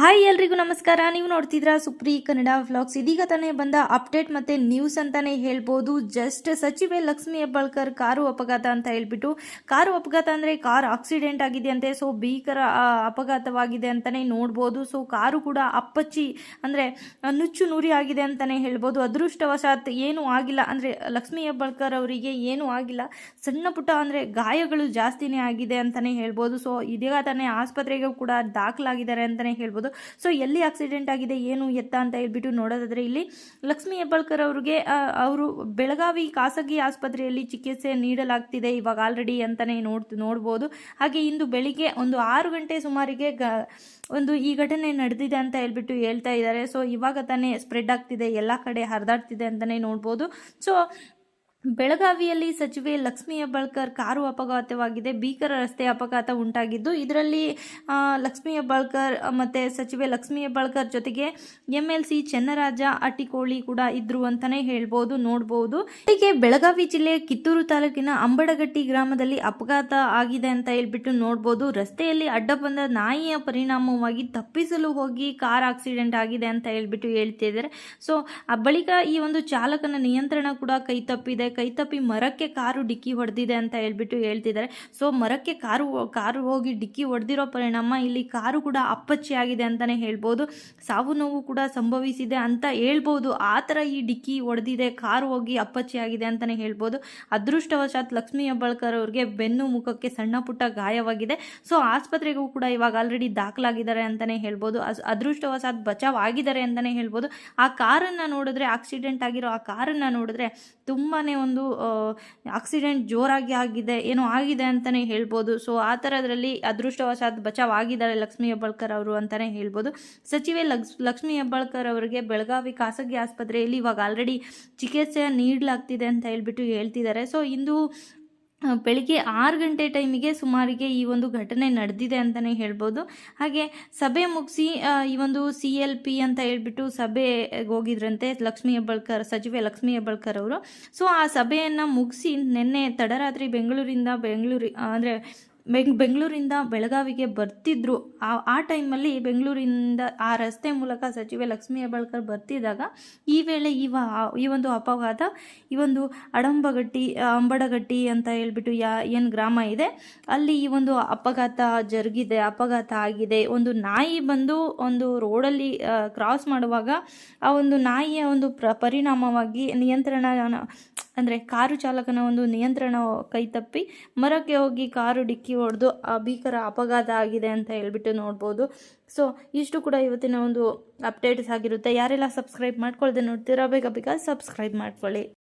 Hi ಎಲ್ರಿಗೂ ನಮಸ್ಕಾರ. ನೀವು ನೋಡ್ತಿದ್ರ ಸುಪ್ರಿ ಕನ್ನಡ ವ್ಲಾಗ್ಸ್. ಇದೀಗ ತಾನೇ ಬಂದ ಅಪ್ಡೇಟ್ ಮತ್ತೆ ನ್ಯೂಸ್ ಅಂತಾನೆ ಹೇಳ್ಬೋದು. ಜಸ್ಟ್ ಸಚಿವೆ ಲಕ್ಷ್ಮಿ ಹೆಬ್ಬಾಳ್ಕರ್ ಕಾರು ಅಪಘಾತ ಅಂತ ಹೇಳ್ಬಿಟ್ಟು, ಕಾರು ಅಪಘಾತ ಅಂದ್ರೆ ಕಾರ್ ಆಕ್ಸಿಡೆಂಟ್ ಆಗಿದೆ ಅಂತೆ ಸೊ ಭೀಕರ ಅಪಘಾತವಾಗಿದೆ ಅಂತಾನೆ ನೋಡ್ಬೋದು. ಸೊ ಕಾರು ಕೂಡ ಅಪ್ಪಚ್ಚಿ, ಅಂದ್ರೆ ನುಚ್ಚು ನೂರಿ ಆಗಿದೆ ಅಂತಾನೆ ಹೇಳ್ಬೋದು. ಅದೃಷ್ಟವಶಾತ್ ಏನೂ ಆಗಿಲ್ಲ. ಅಂದ್ರೆ, ಲಕ್ಷ್ಮಿ ಹೆಬ್ಬಾಳ್ಕರ್ ಅವರಿಗೆ ಏನೂ ಆಗಿಲ್ಲ. ಸಣ್ಣ ಪುಟ್ಟ, ಅಂದ್ರೆ, ಗಾಯಗಳು ಜಾಸ್ತಿನೇ ಆಗಿದೆ ಅಂತಾನೆ ಹೇಳ್ಬೋದು. ಸೊ ಇದೀಗ ತಾನೇ ಆಸ್ಪತ್ರೆಗೆ ಕೂಡ ದಾಖಲಾಗಿದ್ದಾರೆ ಅಂತಾನೆ ಹೇಳ್ಬೋದು. ಸೊ ಎಲ್ಲಿ ಆಕ್ಸಿಡೆಂಟ್ ಆಗಿದೆ, ಏನು ಎತ್ತ ಅಂತ ಹೇಳ್ಬಿಟ್ಟು ನೋಡೋದಾದ್ರೆ ಇಲ್ಲಿ ಲಕ್ಷ್ಮಿ ಹೆಬ್ಬಾಳ್ಕರ್ ಅವ್ರಿಗೆ ಅವರು ಬೆಳಗಾವಿ ಖಾಸಗಿ ಆಸ್ಪತ್ರೆಯಲ್ಲಿ ಚಿಕಿತ್ಸೆ ನೀಡಲಾಗ್ತಿದೆ ಇವಾಗ ಆಲ್ರೆಡಿ ಅಂತಾನೆ ನೋಡ್, ನೋಡ್ಬೋದು. ಹಾಗೆ ಇಂದು ಬೆಳಿಗ್ಗೆ ಒಂದು ಆರು ಗಂಟೆ ಸುಮಾರಿಗೆ ಗ, ಒಂದು ಈ ಘಟನೆ ನಡೆದಿದೆ ಅಂತ ಹೇಳ್ಬಿಟ್ಟು ಹೇಳ್ತಾ ಇದ್ದಾರೆ. ಸೊ ಇವಾಗ ತಾನೇ ಸ್ಪ್ರೆಡ್ ಆಗ್ತಿದೆ, ಎಲ್ಲ ಕಡೆ ಹರಿದಾಡ್ತಿದೆ ಅಂತಾನೆ ನೋಡ್ಬೋದು. ಸೊ ಬೆಳಗಾವಿಯಲ್ಲಿ ಸಚಿವೆ ಲಕ್ಷ್ಮೀ ಹೆಬ್ಬಾಳ್ಕರ್ ಕಾರು ಅಪಘಾತವಾಗಿದೆ. ಭೀಕರ ರಸ್ತೆ ಅಪಘಾತ ಉಂಟಾಗಿದ್ದು, ಇದರಲ್ಲಿ ಲಕ್ಷ್ಮೀ ಹೆಬ್ಬಾಳ್ಕರ್ ಮತ್ತು ಸಚಿವೆ ಲಕ್ಷ್ಮೀ ಹೆಬ್ಬಾಳ್ಕರ್ ಜೊತೆಗೆ M L C Channaraja Attikoli ಕೂಡ ಇದ್ರು ಅಂತಲೇ ಹೇಳ್ಬೋದು, ನೋಡ್ಬೋದು. ಹೀಗೆ ಬೆಳಗಾವಿ ಜಿಲ್ಲೆ ಕಿತ್ತೂರು ತಾಲೂಕಿನ ಅಂಬಡಗಟ್ಟಿ ಗ್ರಾಮದಲ್ಲಿ ಅಪಘಾತ ಆಗಿದೆ ಅಂತ ಹೇಳ್ಬಿಟ್ಟು ನೋಡ್ಬೋದು. ರಸ್ತೆಯಲ್ಲಿ ಅಡ್ಡ ಬಂದ ನಾಯಿಯ ಪರಿಣಾಮವಾಗಿ ತಪ್ಪಿಸಲು ಹೋಗಿ ಕಾರ್ ಆಕ್ಸಿಡೆಂಟ್ ಆಗಿದೆ ಅಂತ ಹೇಳ್ಬಿಟ್ಟು ಹೇಳ್ತಿದ್ದಾರೆ. ಸೊ ಬಳಿಕ ಈ ಒಂದು ಚಾಲಕನ ನಿಯಂತ್ರಣ ಕೂಡ ಕೈ ತಪ್ಪಿದೆ. ಕೈ ತಪ್ಪಿ ಮರಕ್ಕೆ ಕಾರು ಡಿಕ್ಕಿ ಹೊಡೆದಿದೆ ಅಂತ ಹೇಳ್ಬಿಟ್ಟು ಹೇಳ್ತಿದ್ದಾರೆ. ಸೊ ಮರಕ್ಕೆ ಕಾರು ಕಾರು ಹೋಗಿ ಡಿಕ್ಕಿ ಹೊಡೆದಿರೋ ಪರಿಣಾಮ ಇಲ್ಲಿ ಕಾರು ಕೂಡ ಅಪ್ಪಚ್ಚಿ ಆಗಿದೆ ಅಂತಾನೆ ಹೇಳ್ಬೋದು. ಸಾವು ನೋವು ಕೂಡ ಸಂಭವಿಸಿದೆ ಅಂತ ಹೇಳ್ಬೋದು. ಆ ಥರ ಈ ಡಿಕ್ಕಿ ಹೊಡೆದಿದೆ, ಕಾರು ಹೋಗಿ ಅಪ್ಪಚ್ಚಿ ಆಗಿದೆ ಅಂತಾನೆ ಹೇಳ್ಬೋದು. ಅದೃಷ್ಟವಶಾತ್ ಲಕ್ಷ್ಮೀ ಹೆಬ್ಬಾಳ್ಕರ್ ಅವ್ರಿಗೆ ಬೆನ್ನು ಮುಖಕ್ಕೆ ಸಣ್ಣ ಪುಟ್ಟ ಗಾಯವಾಗಿದೆ. ಸೊ ಆಸ್ಪತ್ರೆಗೂ ಕೂಡ ಇವಾಗ ಆಲ್ರೆಡಿ ದಾಖಲಾಗಿದ್ದಾರೆ ಅಂತಾನೆ ಹೇಳ್ಬೋದು. ಅದೃಷ್ಟವಶಾತ್ ಬಚಾವ್ ಆಗಿದ್ದಾರೆ ಅಂತಾನೆ ಹೇಳ್ಬೋದು. ಆ ಕಾರನ್ನು ನೋಡಿದ್ರೆ ಆಕ್ಸಿಡೆಂಟ್ ಆಗಿರೋ ಆ ಕಾರನ್ನು ನೋಡಿದ್ರೆ ತುಂಬಾ ಒಂದು ಆಕ್ಸಿಡೆಂಟ್ ಜೋರಾಗಿ ಆಗಿದೆ, ಏನೋ ಆಗಿದೆ ಅಂತಲೇ ಹೇಳ್ಬೋದು. ಸೊ ಆ ಥರದ್ರಲ್ಲಿ ಅದೃಷ್ಟವಶಾತ್ ಬಚಾವ್ ಆಗಿದ್ದಾರೆ ಲಕ್ಷ್ಮೀ ಹೆಬ್ಬಾಳ್ಕರ್ ಅವರು ಅಂತಲೇ ಹೇಳ್ಬೋದು. ಸಚಿವೆ ಲಕ್ಸ್, ಲಕ್ಷ್ಮೀ ಹೆಬ್ಬಾಳ್ಕರ್ ಅವರಿಗೆ ಬೆಳಗಾವಿ ಖಾಸಗಿ ಆಸ್ಪತ್ರೆಯಲ್ಲಿ ಇವಾಗ ಆಲ್ರೆಡಿ ಚಿಕಿತ್ಸೆ ನೀಡಲಾಗ್ತಿದೆ ಅಂತ ಹೇಳ್ಬಿಟ್ಟು ಹೇಳ್ತಿದ್ದಾರೆ. ಸೊ ಇಂದು ಬೆಳಿಗ್ಗೆ ಆರು ಗಂಟೆ ಟೈಮಿಗೆ ಸುಮಾರಿಗೆ ಈ ಒಂದು ಘಟನೆ ನಡೆದಿದೆ ಅಂತಲೇ ಹೇಳ್ಬೋದು. ಹಾಗೆ ಸಭೆ ಮುಗಿಸಿ ಈ ಒಂದು ಸಿ ಎಲ್ ಪಿ ಅಂತ ಹೇಳ್ಬಿಟ್ಟು ಸಭೆಗೆ ಹೋಗಿದ್ರಂತೆ ಲಕ್ಷ್ಮೀ ಹೆಬ್ಬಾಳ್ಕರ್, ಸಚಿವೆ ಲಕ್ಷ್ಮೀ ಹೆಬ್ಬಾಳ್ಕರ್ ಅವರು. ಸೊ, ಆ ಸಭೆಯನ್ನು ಮುಗಿಸಿ ನಿನ್ನೆ ತಡರಾತ್ರಿ ಬೆಂಗಳೂರಿಂದ ಬೆಂಗಳೂರಿ ಅಂದರೆ ಬೆಂಗ್, ಬೆಂಗಳೂರಿಂದ ಬೆಳಗಾವಿಗೆ ಬರ್ತಿದ್ರು. ಆ ಆ ಟೈಮಲ್ಲಿ ಬೆಂಗಳೂರಿಂದ ಆ ರಸ್ತೆ ಮೂಲಕ ಸಚಿವೆ ಲಕ್ಷ್ಮೀ ಹೆಬ್ಬಾಳ್ಕರ್ ಬರ್ತಿದ್ದಾಗ ಈ ವೇಳೆ ಈ ವ, ಈ ಒಂದು ಅಪಘಾತ, ಈ ಒಂದು ಅಡಂಬಗಟ್ಟಿ, ಅಂಬಡಗಟ್ಟಿ ಅಂತ ಹೇಳ್ಬಿಟ್ಟು ಯಾ, ಏನು ಗ್ರಾಮ ಇದೆ, ಅಲ್ಲಿ ಈ ಒಂದು ಅಪಘಾತ ಜರುಗಿದೆ, ಅಪಘಾತ ಆಗಿದೆ. ಒಂದು ನಾಯಿ ಬಂದು ಒಂದು ರೋಡಲ್ಲಿ ಕ್ರಾಸ್ ಮಾಡುವಾಗ ಆ ಒಂದು ನಾಯಿಯ ಒಂದು ಪ್ರ, ಪರಿಣಾಮವಾಗಿ ನಿಯಂತ್ರಣ ಅಂದರೆ ಕಾರು ಚಾಲಕನ ಒಂದು ನಿಯಂತ್ರಣ ಕೈ ತಪ್ಪಿ ಮರಕ್ಕೆ ಹೋಗಿ ಕಾರು ಡಿಕ್ಕಿ ಹೊಡೆದು ಆ ಭೀಕರ ಅಪಘಾತ ಆಗಿದೆ ಅಂತ ಹೇಳ್ಬಿಟ್ಟು ನೋಡ್ಬೋದು. ಸೊ ಇಷ್ಟು ಕೂಡ ಇವತ್ತಿನ ಒಂದು ಅಪ್ಡೇಟ್ಸ್ ಆಗಿರುತ್ತೆ. ಯಾರೆಲ್ಲ ಸಬ್ಸ್ಕ್ರೈಬ್ ಮಾಡ್ಕೊಳ್ಳದೆ ನೋಡ್ತೀರಾ ಬೇಗ ಬೇಗ ಸಬ್ಸ್ಕ್ರೈಬ್ ಮಾಡ್ಕೊಳ್ಳಿ.